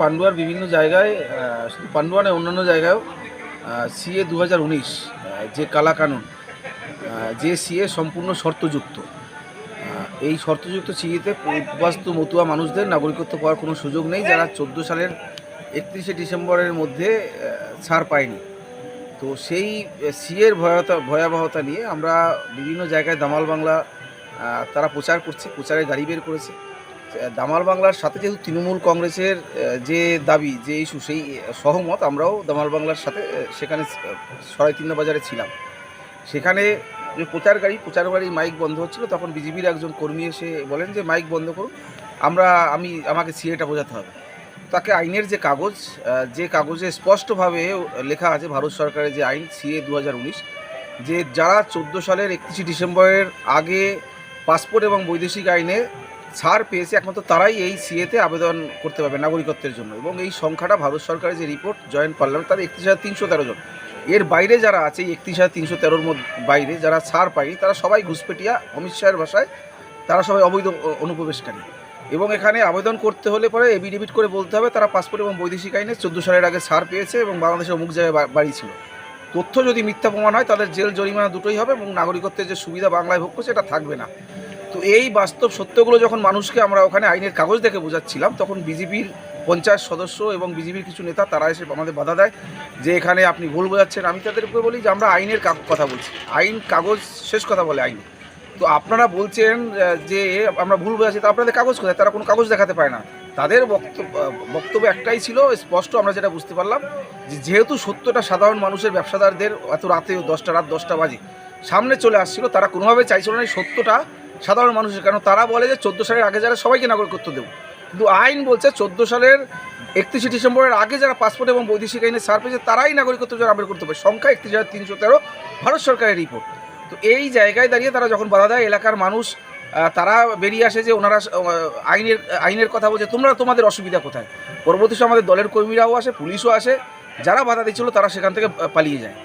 পান্ডুয়ার বিভিন্ন জায়গায় শুধু পান্ডুয়া নয়, অন্যান্য জায়গায়ও সিএ দু হাজার উনিশ যে কালা কানুন যে সিএ সম্পূর্ণ শর্তযুক্ত। এই শর্তযুক্ত সিএতে উপবাস্ত মতুয়া মানুষদের নাগরিকত্ব পাওয়ার কোনো সুযোগ নেই, যারা চোদ্দ সালের একত্রিশে ডিসেম্বরের মধ্যে ছাড় পায়নি। তো সেই সিএর ভয়াবহতা ভয়াবহতা নিয়ে আমরা বিভিন্ন জায়গায় দামাল বাংলা তারা প্রচার করছে প্রচারে গাড়ি বের করেছে। দামাল বাংলার সাথে যেহেতু তৃণমূল কংগ্রেসের যে দাবি, যে ইস্যু, সেই সহমত, আমরাও দামাল বাংলার সাথে সেখানে সরাই তিন্ন বাজারে ছিলাম। সেখানে যে প্রচার গাড়ি প্রচার গাড়ি মাইক বন্ধ হচ্ছিল, তখন বিজেপির একজন কর্মী এসে বলেন যে, মাইক বন্ধ করুন, আমরা, আমি, আমাকে সিএটা বোঝাতে হবে। তাকে আইনের যে কাগজ যে কাগজে স্পষ্টভাবে লেখা আছে, ভারত সরকারের যে আইন, সিএ দু হাজার উনিশ, যে যারা চোদ্দ সালের একত্রিশে ডিসেম্বরের আগে পাসপোর্ট এবং বৈদেশিক আইনে ছাড় পেয়েছে একমাত্র তারাই এই সিএতে আবেদন করতে পারবে নাগরিকত্বের জন্য। এবং এই সংখ্যাটা ভারত সরকারের যে রিপোর্ট জয়েন্ট পার্লামেন্ট, তার একত্রিশ হাজার তিনশো তেরো জন। এর বাইরে যারা আছে, এই একত্রিশ হাজার তিনশো তেরোর মধ্যে বাইরে যারা ছাড় পায়নি, তারা সবাই ঘুষপেটিয়া, অমিত শাহের ভাষায় তারা সবাই অবৈধ অনুপ্রবেশকারী। এবং এখানে আবেদন করতে হলে পরে এভিডেভিট করে বলতে হবে, তারা পাসপোর্ট এবং বৈদেশিক আইনে চোদ্দ সালের আগে ছাড় পেয়েছে এবং বাংলাদেশের অমুক জায়গায় বাড়ি ছিল। তথ্য যদি মিথ্যা প্রমাণ হয়, তাদের জেল জরিমানা দুটোই হবে এবং নাগরিকত্বের যে সুবিধা বাংলায় ভোগ করছে এটা থাকবে না। তো এই বাস্তব সত্যগুলো যখন মানুষকে আমরা ওখানে আইনের কাগজ দেখে বোঝাচ্ছিলাম, তখন বিজেপির পঞ্চায়েত সদস্য এবং বিজেপির কিছু নেতা, তারা এসে আমাদের বাধা দেয় যে এখানে আপনি ভুল বোঝাচ্ছেন। আমি তাদেরকে বলি যে, আমরা আইনের কথা বলছি। আইন কাগজ শেষ কথা বলে আইন। তো আপনারা বলছেন যে আমরা ভুল বোঝাচ্ছি, তা আপনাদের কাগজ কোথায়? তারা কোনো কাগজ দেখাতে পায় না। তাদের বক্তব্য বক্তব্য একটাই ছিল, স্পষ্ট আমরা যেটা বুঝতে পারলাম, যে যেহেতু সত্যটা সাধারণ মানুষের ব্যবসাদারদের এত রাতে দশটা, রাত দশটা বাজে, সামনে চলে আসছিল, তারা কোনোভাবে চাইছিল না সত্যটা সাধারণ মানুষের কারণ তারা বলে যে চোদ্দ সালের আগে যারা সবাইকে নাগরিকত্ব দেবো। কিন্তু আইন বলছে চোদ্দ সালের একত্রিশে ডিসেম্বরের আগে যারা পাসপোর্ট এবং বৈদেশিক আইনে ছাড় পেয়েছে, তারাই নাগরিকত্ব যারা আবেদন করতে পারে। সংখ্যা একত্রিশ হাজার তিনশো তেরো ভারত সরকারের রিপোর্ট তো এই জায়গায় দাঁড়িয়ে তারা যখন বাধা দেয়, এলাকার মানুষ তারা বেরিয়ে আসে যে ওনারা আইনের আইনের কথা বলছে, তোমরা তোমাদের অসুবিধা কোথায়? পরবর্তী সময় আমাদের দলের কর্মীরাও আসে, পুলিশও আসে, যারা বাধা দিচ্ছিল তারা সেখান থেকে পালিয়ে যায়।